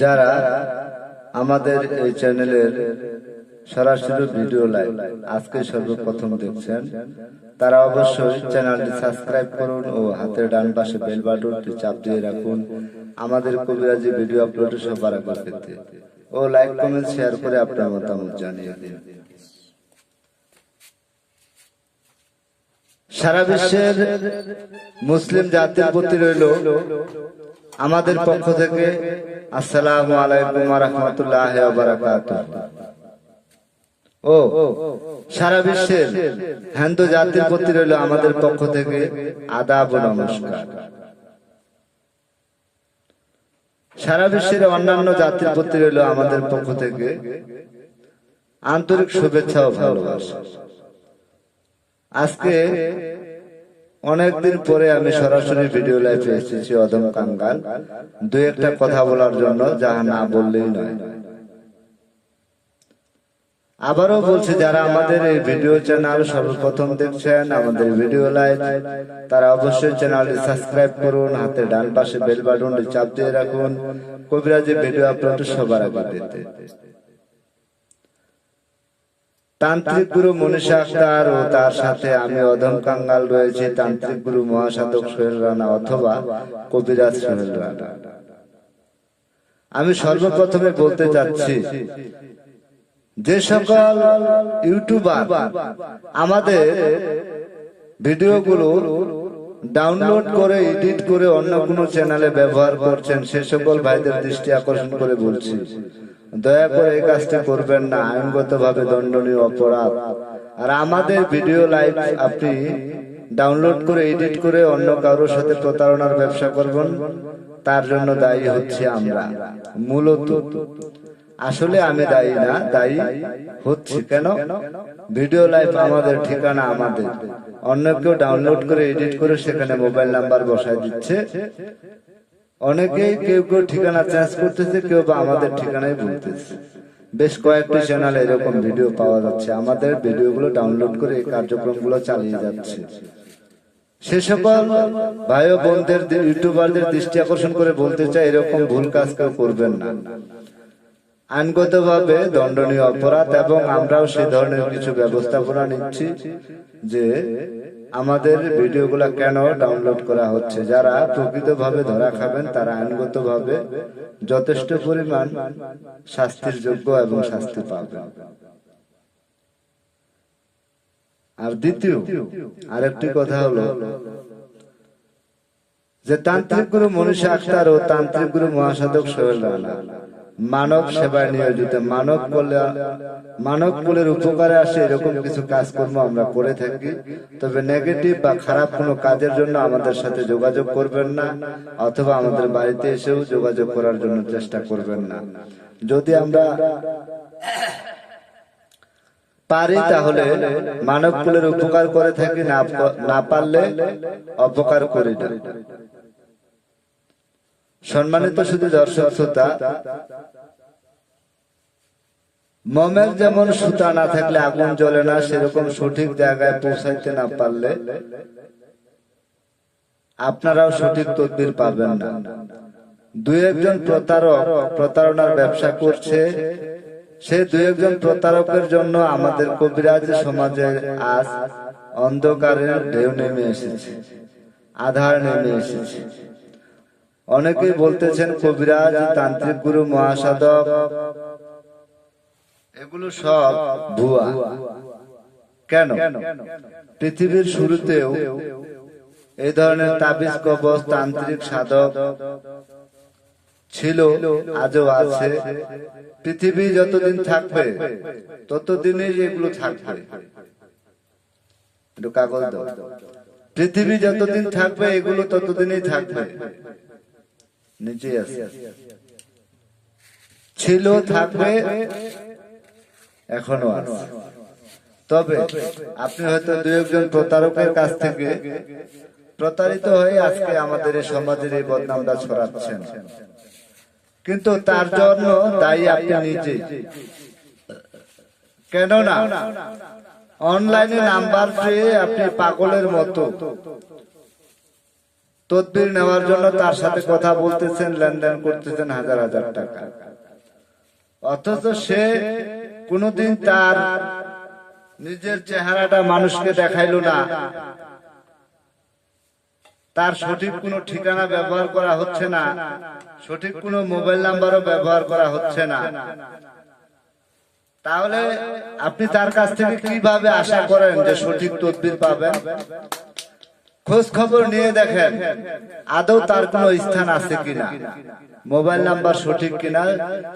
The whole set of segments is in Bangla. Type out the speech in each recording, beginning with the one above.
যারা আমাদের এই চ্যানেলের সরাসরি ভিডিও লাইভ আজকে সর্বপ্রথম দেখছেন, তারা অবশ্যই চ্যানেলটি সাবস্ক্রাইব করুন ও হাতের ডান পাশে বেল বাটনটি চাপ দিয়ে রাখুন। আমাদের কবিরাজি ভিডিও আপলোডের সবার আগে পেতে। ও লাইক, কমেন্ট, শেয়ার করে আপনার মতামত জানিয়ে দিন। সারা বিশ্বের মুসলিম জাতির প্রতি রইল আমাদের পক্ষ থেকে আসসালামু আলাইকুম রহমতুল্লাহ ও, সারা বিশ্বের হিন্দু জাতির প্রতি রইল আমাদের পক্ষ থেকে আদাব নমস্কার। সারা বিশ্বের অন্যান্য জাতির প্রতি রইল আমাদের পক্ষ থেকে আন্তরিক শুভেচ্ছা ও ভালোবাসা। আজকে অনেকদিন পরে আমি সরাসরি ভিডিও লাইভে এসেছি অদম কাঙ্গাল। দু একটা কথা বলার জন্য, যাহা না বললেই নয়। আবারও বলছি, যারা আমাদের এই ভিডিও চ্যানেল সর্বপ্রথম দেখছেন, আমাদের ভিডিও লাইভ তারা অবশ্যই চ্যানেলটি সাবস্ক্রাইব করুন, হাতে ডান পাশে বেল বাটনটি চাপ দিয়ে রাখুন। কবিরাজি ভিডিও আপলোড সবার আগে পেতে। তান্ত্রিক গুরু মনীষা আক্তার ও তার সাথে আমি অধম কাঙ্গাল রয়েছে, তান্ত্রিক গুরু মহাসাধক সোহেল রানা অথবা কবিরাজ সোহেল রানা। আমি সর্বপ্রথমে বলতে চাচ্ছি, যে সকল ইউটিউবার আমাদের ভিডিওগুলো ডাউনলোড করে এডিট করে অন্য কোনো চ্যানেলে ব্যবহার করছেন, সে সকল ভাইদের দৃষ্টি আকর্ষণ করে বলছি। দয়া করে এই কাজটা করবেন না আইনগত ভাবে দণ্ডনীয় অপরাধ। আর আমাদের ভিডিও লাইভ আপনি ডাউনলোড করে এডিট করে অন্য কারোর সাথে প্রতারণার ব্যবসা করবেন, তার জন্য দায়ী হচ্ছে আমরা, মূলত। আসলে আমি দায়ী না দায়ী হচ্ছে কেন? ভিডিও লাইভ আমাদের ঠিকানা আমাদের। অন্য কেউ ডাউনলোড করে এডিট করে সেখানে মোবাইল নাম্বার বসায় দিচ্ছে। অনেকেই কেউ কেউ ঠিকানা চেঞ্জ করতেছে, কেউ বা আমাদের ঠিকানায় বলতেছে বেশ কয়েকটি চ্যানেল এরকম ভিডিও পাওয়া যাচ্ছে। আমাদের ভিডিওগুলো ডাউনলোড করে এই কার্যক্রমগুলো চালিয়ে যাচ্ছে। সে সকল ভাই বোনদের, ইউটিউবারদের দৃষ্টি আকর্ষণ করে বলতে চাই, এরকম ভুল কাজ কেউ করবেন না। আইনগতভাবে দণ্ডনীয় অপরাধ এবং আমরাও সেই ধরনের কিছু ব্যবস্থাপনা নিচ্ছি যে আমাদের ভিডিওগুলো কেন ডাউনলোড করা হচ্ছে। যারা প্রকৃতভাবে ধরা খাবেন, তারা আইনগতভাবে যথেষ্ট পরিমাণ শাস্তির যোগ্য এবং শাস্তি পাবেন। আর দ্বিতীয়, আরেকটি কথা হলো যে তান্ত্রিক গুরু মনীষা আখতার ও তান্ত্রিক গুরু মহাসাধক সোহেল রানা মানব সেবায় নিয়োজিত মানব কল্যাণ, মানব কুলের উপকারে আসে, এরকম কিছু কাজকর্ম আমরা করে থাকি। তবে নেগেটিভ বা খারাপ কোনো কাজের জন্য আমাদের সাথে যোগাযোগ করবেন না, অথবা আমাদের বাড়িতে এসেও যোগাযোগ করার জন্য চেষ্টা করবেন না। যদি আমরা পারি তাহলে মানব কুলের উপকার করে থাকি না পারলে অপকার করি না। সম্মানিত শুধু দর্শক শ্রোতা, মমের যেমন সুতা না থাকলে আগুন জ্বলে না, সেরকম সঠিক জায়গায় পৌঁছাইতে না পারলে আপনারাও সঠিক তদবির পাবেন না। দুই একজন প্রতারক প্রতারণার ব্যবসা করছে, সে দুই একজন প্রতারকের জন্য আমাদের কবিরাজ সমাজে আজ অন্ধকারের ঢেউ নেমে এসেছে, আধার নেমে এসেছে। অনেকেই বলতেছেন কবিরাজ তান্ত্রিক গুরু মহাসাধক। এগুলো সব ভুয়া। কেন? পৃথিবীর শুরুতেও এই ধরনের তাবিজ কবচ তান্ত্রিক সাধক ছিল আজও আছে। পৃথিবী যতদিন থাকবে ততদিনই এগুলো থাকবে। কাগজ পৃথিবী যতদিন থাকবে এগুলো ততদিনই থাকবে। নিচে আছে। ছিল থাকবে এখনও আছে। তবে আপনি হয়তো দু একজন প্রতারকের কাছ থেকে প্রতারিত হয়ে আজকে আমাদের এই সমাজের এই বদনামটা ছড়াচ্ছেন। কিন্তু তার জন্য দায়ী আপনি নিজে। কেননা অনলাইনে নাম্বার পেয়ে আপনি পাগলের মতো। তদবির নেওয়ার জন্য তার সাথে কথা বলতেছেন, লেনদেন করতেছেন হাজার হাজার টাকা। অথচ সে কোনোদিন তার নিজের চেহারাটা মানুষকে দেখাইলো না। তার সঠিক কোনো ঠিকানা ব্যবহার করা হচ্ছে না, সঠিক কোনো মোবাইল নাম্বারও ব্যবহার করা হচ্ছে না। তাহলে আপনি তার কাছ থেকে কীভাবে আশা করেন যে সঠিক তদবির পাবেন? খোঁজ খবর নিয়ে দেখেন, আদৌ তার কোনো স্থান আছে কিনা? মোবাইল নাম্বার সঠিক কিনা?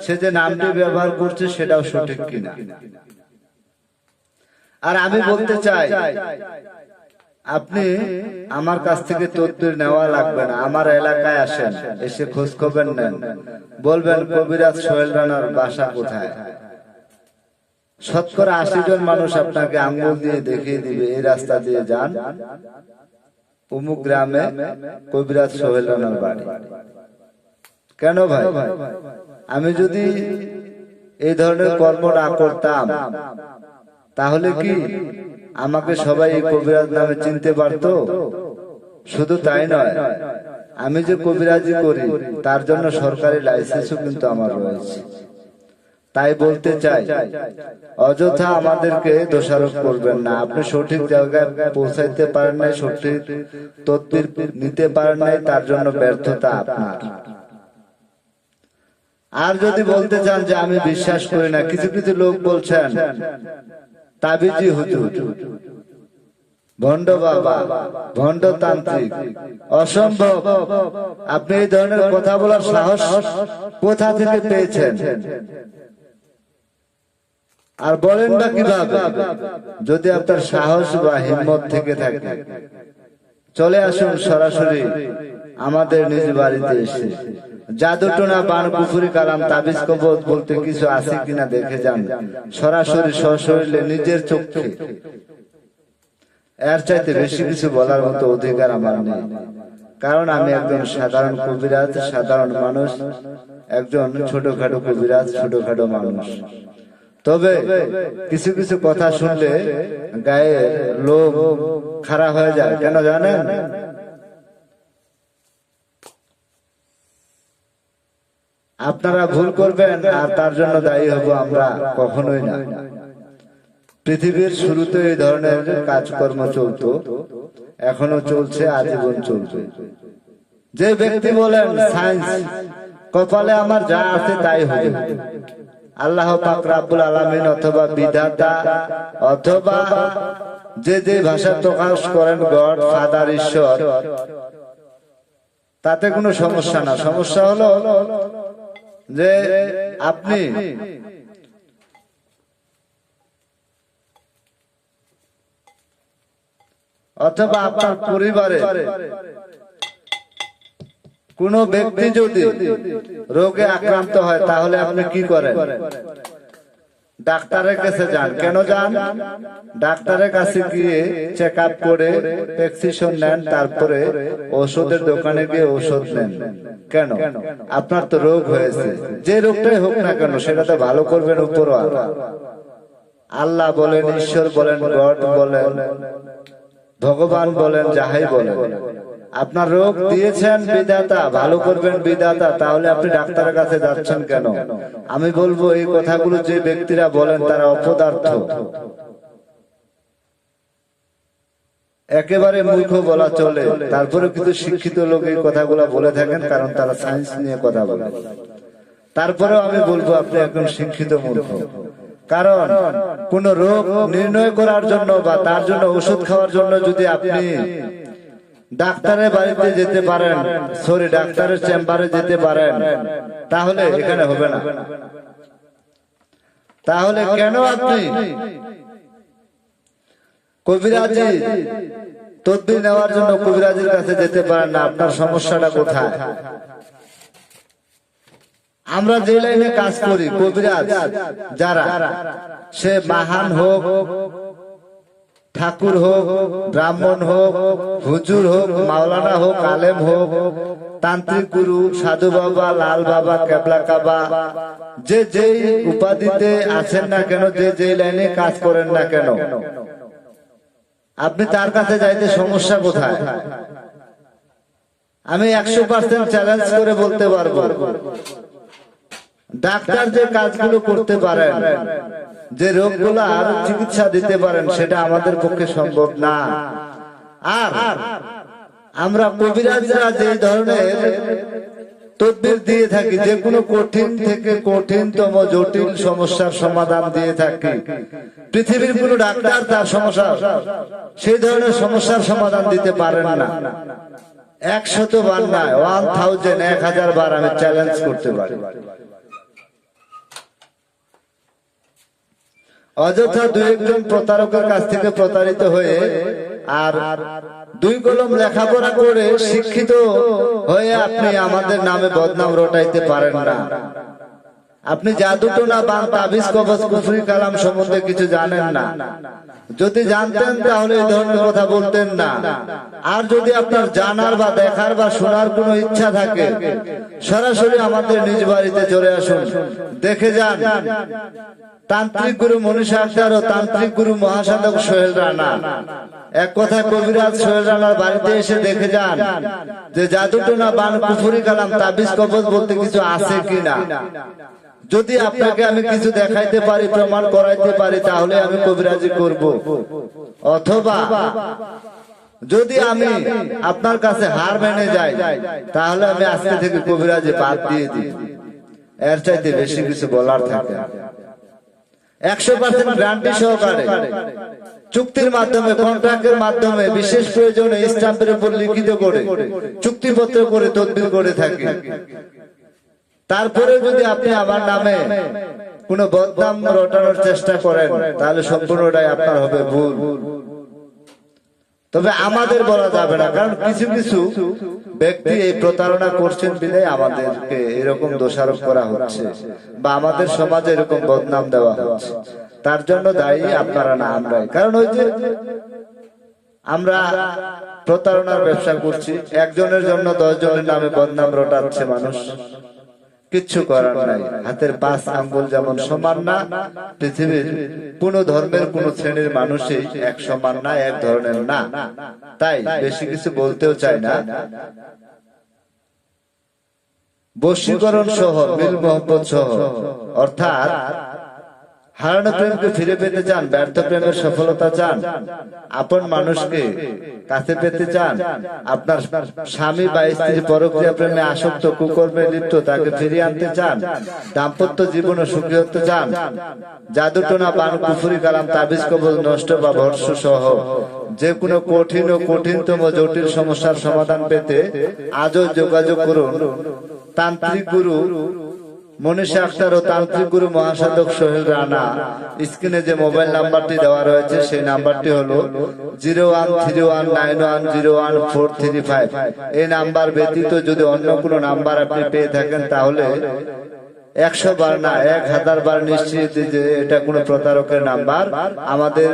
সে যে নামটি ব্যবহার করছে সেটাও সঠিক কিনা? আর আমি বলতে চাই, আপনি আমার কাছ থেকে তদবির নেওয়া লাগবে না, আমার এলাকায় আসেন, এসে খোঁজ খবর নেন। বলবেন, কবিরাজ সোহেল রানার বাসা কোথায়? শতকরা আশি জন মানুষ আপনাকে আঙ্গুল দিয়ে দেখিয়ে দিবে, এই রাস্তা দিয়ে যান। অমুক গ্রামে কবিরাজ সোহেল রানার বাড়ি। কেন ভাই? আমি যদি এই ধরনের কর্ম না করতাম, তাহলে কি আমাকে সবাই এই কবিরাজ নামে চিনতে পারতো? শুধু তাই নয়, আমি যে কবিরাজি করি, তার জন্য সরকারি লাইসেন্সও কিন্তু আমার রয়েছে। তাই বলতে চাই, অযথা আমাদেরকে দোষারোপ করবেন না। আপনি সঠিক জায়গায় পৌঁছাইতে পারেন নাই, সঠিক তদবির নিতে পারেন নাই, তার জন্য ব্যর্থতা আপনার। আর যদি বলতে চান যে আমি বিশ্বাস করি না, কিছু কিছু লোক বলছেন, তাবিজি হুজুর, ভণ্ড বাবা, ভণ্ড তান্ত্রিক, অসম্ভব। আপনি এই ধরনের কথা বলার সাহস কোথা থেকে পেয়েছেন? আর বলেন বা কীভাবে? যদি আপনার সাহস বা হিম্মত থেকে থাকে। চলে আসুন সরাসরি আমাদের নিজ বাড়িতে এসে। জাদুটোনা বান পুকুরি কালাম তাবিজ কবত বলতে কিছু আছে কিনা দেখে যান। সরাসরি সশরীরে নিজের চোখে। এর চাইতে বেশি কিছু বলার মতো অধিকার আমার নেই। কারণ আমি একজন সাধারণ কবিরাজ সাধারণ মানুষ একজন ছোটখাটো কবিরাজ ছোটখাটো মানুষ। তবে কিছু কিছু কথা শুনলে গায়ে লোক খারাপ হয়ে যায়, কেন জানেন? আপনারা ভুল করবেন আর তার জন্য দায়ী হব আমরা কখনোই না। পৃথিবীর শুরুতে এই ধরনের কাজকর্ম চলতো, এখনও চলছে, আজীবন চলবে যে ব্যক্তি বলেন, সায়েন্স, কপালে আমার যা আছে তাই হবে। আল্লাহ পাক রাব্বুল আলামিন অথবা বিধাতা অথবা যে যে ভাষা প্রকাশ করেন গড, ফাদার, ঈশ্বর, তাতে কোনো সমস্যা না। সমস্যা হলো যে আপনি অথবা আপনার পরিবারে কোন ব্যক্তি যদি রোগে আক্রান্ত হয়, তাহলে আপনি কি করেন? ডাক্তারের কাছে যান। কেন যান? ডাক্তারের কাছে গিয়ে চেক আপ করে প্রেসক্রিপশন নেন, তারপরে ওষুধের দোকানে গিয়ে ওষুধ নেন। কেন? আপনার তো রোগ হয়েছে। যে রোগটাই হোক না কেন, সেটা তো ভালো করবেন উপর আল্লাহ বলেন, ঈশ্বর বলেন, গড বলেন, ভগবান বলেন, যাহাই বলেন। আপনার রোগ দিয়েছেন বিধাতা, ভালো করবেন বিধাতা, তাহলে আপনি ডাক্তারের কাছে যাচ্ছেন কেন? আমি বলব, এই কথাগুলো যে ব্যক্তিরা বলেন তারা অপদার্থ। একেবারে মূর্খ বলা চলে, তারপরে কিন্তু শিক্ষিত লোক এই কথাগুলো বলে থাকেন, কারণ তারা সায়েন্স নিয়ে কথা বলে। তারপরেও আমি বলব, আপনি একজন শিক্ষিত মূর্খ। কারণ কোন রোগ নির্ণয় করার জন্য বা তার জন্য ওষুধ খাওয়ার জন্য যদি আপনি ডাক্তারের বাড়িতে যেতে পারেন। সরি ডাক্তারের চেম্বারে যেতে পারেন। তাহলে এখানে হবে না। তাহলে কেন আপনি? কবিরাজি তদবির নেওয়ার জন্য কবিরাজির কাছে যেতে পারেন না। আপনার সমস্যাটা কোথায়? আমরা যে লাইনে কাজ করি কবিরাজ যারা সে মাহান হোক ঠাকুর হোক, ব্রাহ্মণ হোক, হুজুর হোক, মাওলানা হোক, আলেম হোক, তান্ত্রিক গুরু, সাধু বাবা, লাল বাবা, কেবলা কাবা, যে যেই উপাধিতে আছেন না কেন, যে যে লাইনে কাজ করেন না কেন। আপনি তার কাছে যাইতে সমস্যা কোথায়? আমি একশো পার্সেন্ট চ্যালেঞ্জ করে বলতে পারব। ডাক্তার যে কাজগুলো করতে পারেন যে রোগগুলার চিকিৎসা দিতে পারেন সেটা আমাদের পক্ষে সম্ভব না। আর আমরা কবিরাজরা যে ধরনের তদবির দিয়ে থাকি যে কোনো কঠিন থেকে কঠিনতম জটিল সমস্যার সমাধান দিয়ে থাকি। পৃথিবীর কোন ডাক্তার তার সমস্যা সেই ধরনের সমস্যার সমাধান দিতে পারেন না। একশত বার নয় ওয়ান থাউজেন্ড এক হাজার বার আমি চ্যালেঞ্জ করতে পারি। অযথা দু একজন প্রতারকের কাছ থেকে প্রতারিত হয়ে আর দুই কলম লেখাপড়া করে শিক্ষিত হয়ে আপনি আমাদের নামে বদনাম রটাইতে পারেন না। আপনি জাদুটোনা বান তাবিজ, কবজ, কুফরি, কালাম সম্বন্ধে কিছু জানেন না। যদি জানতেন তাহলে এই ধরনের কথা বলতেন না। আর যদি আপনার জানার বা দেখার বা শোনার কোনো ইচ্ছা থাকে, সরাসরি আমাদের নিজ বাড়িতে চলে আসুন। দেখে যান। তান্ত্রিক গুরু মনীষা আক্তার ও তান্ত্রিক গুরু মহাসাধক সোহেল রানা। এক কথা কবিরাজ সোহেল রানার বাড়িতে এসে দেখে যান যে জাদুটোনা বান কুফুরি কালাম, তাবিজ কবজ বলতে কিছু আছে কিনা। যদি আপনাকে আমি কিছু দেখাইতে পারি, প্রমাণ করাইতে পারি, তাহলে আমি কবিরাজি করব। অথবা যদি আমি আপনার কাছে হার মেনে যাই, তাহলে আমি আজকে থেকে কবিরাজি বাদ দিয়ে দিই। এর চাইতে বেশি কিছু বলার থাকে। চুক্তির মাধ্যমে কন্ট্রাক্টের মাধ্যমে, বিশেষ প্রয়োজনে স্ট্যাম্পের উপর লিখিত করে, চুক্তিপত্র করে তদবির করে থাকে। তারপরে যদি আপনি আমার নামে কোনো বদনাম রটানোর চেষ্টা করেন, তাহলে সম্পূর্ণটাই আপনার হবে ভুল। তবে আমাদের বলা যাবে না, কারণ কিছু কিছু ব্যক্তি এই প্রতারণা করছেন বিলে আমাদেরকে এরকম দোষারোপ করা হচ্ছে বা আমাদের সমাজে এরকম বদনাম দেওয়া হচ্ছে। তার জন্য দায়ী আপনারা না, আমরাই। কারণ ওই যে আমরা প্রতারণার ব্যবসা করছি, একজনের জন্য দশ জনের নামে বদনাম রটাচ্ছে মানুষ। কিচ্ছু করার নাই। হাতের পাঁচ আঙ্গুল যেমন সমান না পৃথিবীর কোন ধর্মের কোন শ্রেণির মানুষই এক সমান না এক ধরনের না। তাই বেশি কিছু বলতেও চাই না। বশীকরণ সহ মিল মোহাম্মদ সহ অর্থাৎ হারানো প্রেমকে ফিরে পেতে চান, ব্যর্থ প্রেমের সফলতা চান। আপন মানুষকে কাছে পেতে চান। আপনার স্বামী বা স্ত্রী পরক্রিয়া প্রেমে আসক্ত, কুকর্মে লিপ্ত, তাকে ফিরিয়ে আনতে চান। দাম্পত্য জীবনে সুখী হতে চান। জাদুটোনা বান কুফুরি, কালাম, তাবিজ, কবজ, নষ্ট বা ভর্ষ সহ যে কোনো কঠিন ও কঠিনতম জটিল সমস্যার সমাধান পেতে আজও যোগাযোগ করুন। তান্ত্রিক গুরু মনীষা আক্তার ও তান্ত্রিক গুরু মহাসাধক সোহেল রানা, স্ক্রিনে যে মোবাইল নাম্বারটি দেওয়া রয়েছে, সেই নাম্বারটি হলো zero one three one nine one zero one four three five. এই নাম্বার ব্যতীত যদি অন্য কোনো নাম্বার আপনি পেয়ে থাকেন, তাহলে একশো বার না, এক হাজার বার নিশ্চিত যে এটা কোনো প্রতারকের নাম্বার। আমাদের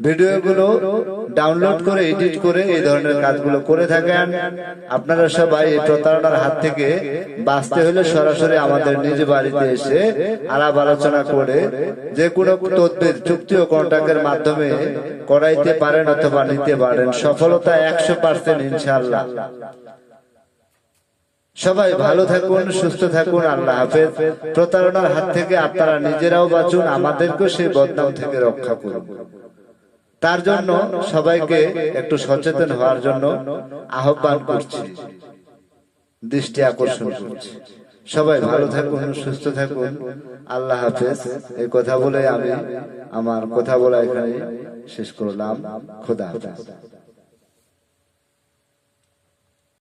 ভিডিওগুলো ডাউনলোড করে, এডিট করে এই ধরনের কাজগুলো করে থাকেন। আপনারা সবাই এই প্রতারণার হাত থেকে বাঁচতে হলে সরাসরি আমাদের নিজ বাড়িতে এসে আলাপ আলোচনা করে যে কোনো তদবির, চুক্তি ও কন্ট্রাক্টের মাধ্যমে করাইতে পারেন অথবা নিতে পারেন। সফলতা একশো পার্সেন্ট ইনশাল্লাহ সবাই ভালো থাকুন, সুস্থ থাকুন, আল্লাহ হাফেজ। প্রতারণার হাত থেকে আপনারা নিজেরাও বাঁচুন, আমাদেরকেও সেই বদনাম থেকে রক্ষা করুন। তার জন্য সবাইকে একটু সচেতন হওয়ার জন্য আহ্বান করছি। দৃষ্টি আকর্ষণ করছি। সবাই ভালো থাকুন সুস্থ থাকুন। আল্লাহ হাফেজ। এই কথা বলে আমি আমার কথা বলা এখানে শেষ করলাম। খোদা হাফেজ।